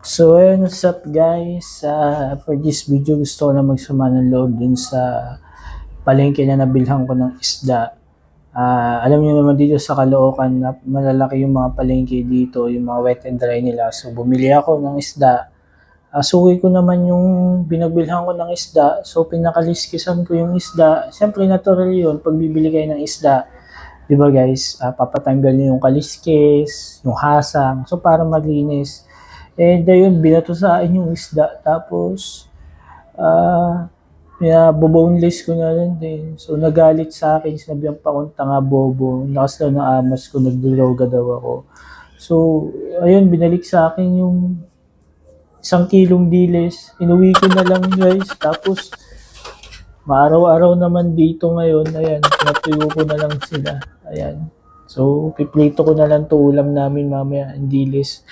So, ayun, what's up guys? Uh, for this video, gusto ko na magsama ng loob dun sa palengke na nabilhan ko ng isda. Ah, alam niyo naman dito sa Caloocan, na malalaki yung mga palengke dito, yung mga wet and dry nila. So, bumili ako ng isda. Uh, suwi ko naman yung binagbilhan ko ng isda. So, pinakaliskisan ko yung isda. Siyempre, natural yun. Pag bibili kayo ng isda, di ba guys, ah, papatanggal niyo yung kaliskis, yung hasang. So, para malinis. And ayun, binato sa akin yung isda. Tapos, ah, uh, boneless ko na rin din. So, nagalit sa akin. Sinabihan pa akong tanga bobo. Lakas daw ng amas ko, nagduroga daw ako. So, ayun, binalik sa akin yung isang kilong dilis. Inuwi ko na lang guys. Tapos, maaraw-araw naman dito ngayon. Ayan, pinatuyo ko na lang sila. Ayan. So, piplito ko na lang to ulam namin mamaya, ang dilis.